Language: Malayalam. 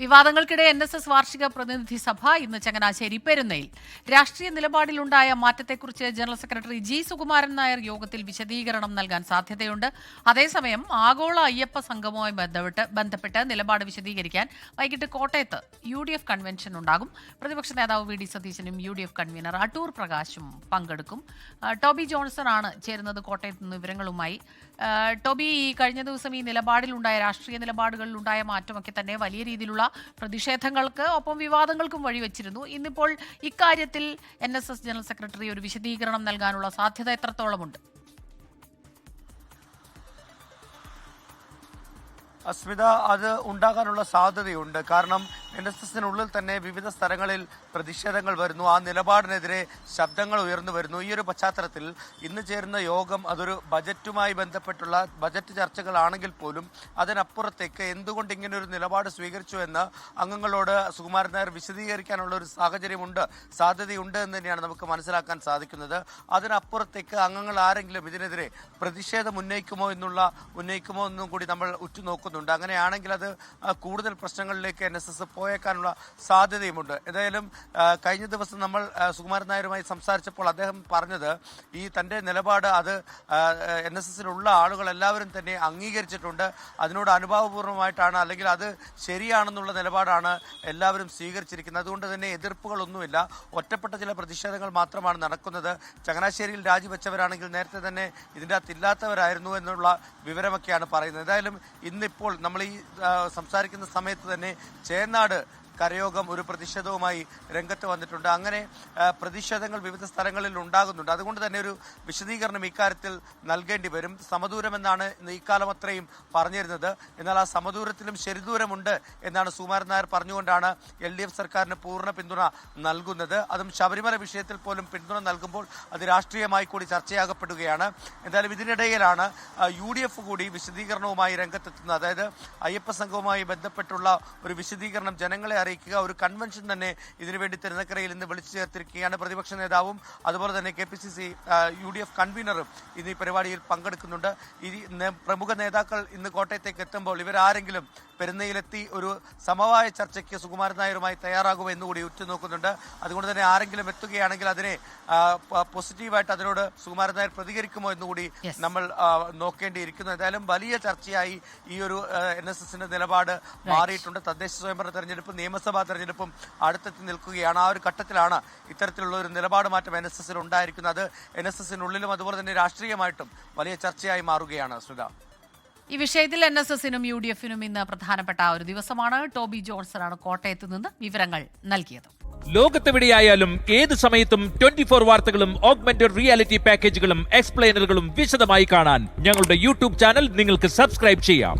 വിവാദങ്ങൾക്കിടെ എൻ എസ് എസ് വാർഷിക പ്രതിനിധി സഭ ഇന്ന് ചങ്ങനാശ്ശേരി പെരുന്നയിൽ. രാഷ്ട്രീയ നിലപാടിലുണ്ടായ മാറ്റത്തെക്കുറിച്ച് general secretary G Sukumaran Nair യോഗത്തിൽ വിശദീകരണം നൽകാൻ സാധ്യതയുണ്ട്. അതേസമയം ആഗോള അയ്യപ്പ സംഘവുമായി ബന്ധപ്പെട്ട് ബന്ധപ്പെട്ട് നിലപാട് വിശദീകരിക്കാൻ വൈകിട്ട് കോട്ടയത്ത് യു ഡി എഫ് കൺവെൻഷൻ ഉണ്ടാകും. പ്രതിപക്ഷ നേതാവ് വി ഡി സതീശനും U D F convener Adoor പ്രകാശും പങ്കെടുക്കും. ടോബി ജോൺസൺ ആണ് ചേരുന്നത് കോട്ടയത്ത് നിന്ന് വിവരങ്ങളുമായി. ടോബി ഈ കഴിഞ്ഞ ദിവസം ഈ നിലപാടിലുണ്ടായ രാഷ്ട്രീയ നിലപാടുകളിലുണ്ടായ മാറ്റമൊക്കെ തന്നെ വലിയ രീതിയിലുള്ള പ്രതിഷേധങ്ങൾക്ക് ഒപ്പം വിവാദങ്ങൾക്കും വഴിവെച്ചിരുന്നു. ഇന്നിപ്പോൾ ഇക്കാര്യത്തിൽ N S S general secretary ഒരു വിശദീകരണം നൽകാനുള്ള സാധ്യത എത്രത്തോളമുണ്ട്? അസ്മിത അത് ഉണ്ടാകാനുള്ള സാധ്യതയുണ്ട്. കാരണം എൻ എസ് എസിനുള്ളിൽ തന്നെ വിവിധ സ്ഥലങ്ങളിൽ പ്രതിഷേധങ്ങൾ വരുന്നു. ആ നിലപാടിനെതിരെ ശബ്ദങ്ങൾ ഉയർന്നു വരുന്നു. ഈ ഒരു പശ്ചാത്തലത്തിൽ ഇന്ന് ചേരുന്ന യോഗം അതൊരു ബജറ്റുമായി ബന്ധപ്പെട്ടുള്ള ബജറ്റ് ചർച്ചകളാണെങ്കിൽ പോലും അതിനപ്പുറത്തേക്ക് എന്തുകൊണ്ട് ഇങ്ങനെ ഒരു നിലപാട് സ്വീകരിച്ചു എന്ന് അംഗങ്ങളോട് സുകുമാരൻ നായർ വിശദീകരിക്കാനുള്ള ഒരു സാഹചര്യമുണ്ട് സാധ്യതയുണ്ട് എന്ന് തന്നെയാണ് നമുക്ക് മനസ്സിലാക്കാൻ സാധിക്കുന്നത്. അതിനപ്പുറത്തേക്ക് അംഗങ്ങൾ ആരെങ്കിലും ഇതിനെതിരെ പ്രതിഷേധം ഉന്നയിക്കുമോ എന്നുള്ള ഉന്നയിക്കുമോ എന്നും കൂടി നമ്മൾ ഉറ്റുനോക്കുന്നുണ്ട്. അങ്ങനെയാണെങ്കിൽ അത് കൂടുതൽ പ്രശ്നങ്ങളിലേക്ക് എൻ എസ് എസ് പോയേക്കാനുള്ള സാധ്യതയുമുണ്ട്. ഏതായാലും കഴിഞ്ഞ ദിവസം നമ്മൾ സുകുമാരൻ നായരുമായി സംസാരിച്ചപ്പോൾ അദ്ദേഹം പറഞ്ഞത് ഈ തന്റെ നിലപാട് അത് എൻ എസ് എസിലുള്ള ആളുകൾ എല്ലാവരും തന്നെ അംഗീകരിച്ചിട്ടുണ്ട്. അതിനോട് അനുഭാവപൂർവമായിട്ടാണ് അല്ലെങ്കിൽ അത് ശരിയാണെന്നുള്ള നിലപാടാണ് എല്ലാവരും സ്വീകരിച്ചിരിക്കുന്നത്. അതുകൊണ്ട് തന്നെ എതിർപ്പുകളൊന്നുമില്ല. ഒറ്റപ്പെട്ട ചില പ്രതിഷേധങ്ങൾ മാത്രമാണ് നടക്കുന്നത്. ചങ്ങനാശ്ശേരിയിൽ രാജിവെച്ചവരാണെങ്കിൽ നേരത്തെ തന്നെ ഇതിന്റെ അകത്തില്ലാത്തവരായിരുന്നു എന്നുള്ള വിവരമൊക്കെയാണ് പറയുന്നത്. ഏതായാലും ഇന്നിപ്പോൾ നമ്മൾ ഈ സംസാരിക്കുന്ന സമയത്ത് തന്നെ ചേന്നാട് നാട് കരയോഗം ഒരു പ്രതിഷേധവുമായി രംഗത്ത് വന്നിട്ടുണ്ട്. അങ്ങനെ പ്രതിഷേധങ്ങൾ വിവിധ സ്ഥലങ്ങളിൽ ഉണ്ടാകുന്നുണ്ട്. അതുകൊണ്ട് തന്നെ ഒരു വിശദീകരണം ഇക്കാര്യത്തിൽ നൽകേണ്ടി വരും. സമദൂരം എന്നാണ് ഇന്ന് ഇക്കാലം അത്രയും പറഞ്ഞിരുന്നത്. എന്നാൽ ആ സമദൂരത്തിലും ശരിദൂരമുണ്ട് എന്നാണ് സുമാരൻ നായർ പറഞ്ഞുകൊണ്ടാണ് എൽ ഡി എഫ് സർക്കാരിന് പൂർണ പിന്തുണ നൽകുന്നത്. അതും ശബരിമല വിഷയത്തിൽ പോലും പിന്തുണ നൽകുമ്പോൾ അത് രാഷ്ട്രീയമായി കൂടി ചർച്ചയാകപ്പെടുകയാണ്. എന്തായാലും ഇതിനിടയിലാണ് യു ഡി എഫ് കൂടി വിശദീകരണവുമായി രംഗത്തെത്തുന്നത്. അതായത് അയ്യപ്പ സംഘവുമായി ബന്ധപ്പെട്ടുള്ള ഒരു വിശദീകരണം ജനങ്ങളെ അറിയിക്കുക. ഒരു കൺവെൻഷൻ തന്നെ ഇതിനുവേണ്ടി തിരുനക്കരയിൽ നിന്ന് വിളിച്ചു ചേർത്തിരിക്കുകയാണ് പ്രതിപക്ഷ നേതാവും അതുപോലെ തന്നെ K P C C U D F കൺവീനറും ഇന്ന് ഈ പരിപാടിയിൽ പങ്കെടുക്കുന്നുണ്ട്. ഈ പ്രമുഖ നേതാക്കൾ ഇന്ന് കോട്ടയത്തേക്ക് എത്തുമ്പോൾ ഇവരാരെങ്കിലും പെരുന്നയിലെത്തി ഒരു സമവായ ചർച്ചയ്ക്ക് സുകുമാരൻ നായരുമായി തയ്യാറാകുമോ എന്നുകൂടി ഉറ്റുനോക്കുന്നുണ്ട്. അതുകൊണ്ട് തന്നെ ആരെങ്കിലും എത്തുകയാണെങ്കിൽ അതിനെ പോസിറ്റീവായിട്ട് അതിനോട് സുകുമാരൻ നായർ പ്രതികരിക്കുമോ എന്നുകൂടി നമ്മൾ നോക്കേണ്ടിയിരിക്കുന്നു. എന്തായാലും വലിയ ചർച്ചയായി ഈ ഒരു എൻ എസ് എസിന്റെ നിലപാട് മാറിയിട്ടുണ്ട്. തദ്ദേശ സ്വയംഭരണ തെരഞ്ഞെടുപ്പ് നിയമസഭാ തെരഞ്ഞെടുപ്പും അടുത്തെത്തി നിൽക്കുകയാണ്. ആ ഒരു ഘട്ടത്തിലാണ് ഇത്തരത്തിലുള്ള ഒരു നിലപാട് മാറ്റം എൻ എസ് എസിൽ ഉണ്ടായിരിക്കുന്നത്. എൻ എസ് എസിനുള്ളിലും അതുപോലെ തന്നെ രാഷ്ട്രീയമായിട്ടും വലിയ ചർച്ചയായി മാറുകയാണ് സ്മിത ഈ വിഷയത്തിൽ എൻ എസ് എസിനും യു ഡി എഫിനും ഇന്ന് പ്രധാനപ്പെട്ട ഒരു ദിവസമാണ്. ടോബി ജോൺസൺ ആണ് കോട്ടയത്ത് നിന്ന് വിവരങ്ങൾ നൽകിയത്. ലോകത്തെവിടെയായാലും ഏത് സമയത്തും ട്വന്റി ഫോർ വാർത്തകളും ഓഗ്മെന്റഡ് റിയാലിറ്റി പാക്കേജുകളും എക്സ്പ്ലെയിനറുകളും വിശദമായി കാണാൻ ഞങ്ങളുടെ യൂട്യൂബ് ചാനൽ നിങ്ങൾക്ക് സബ്സ്ക്രൈബ് ചെയ്യാം.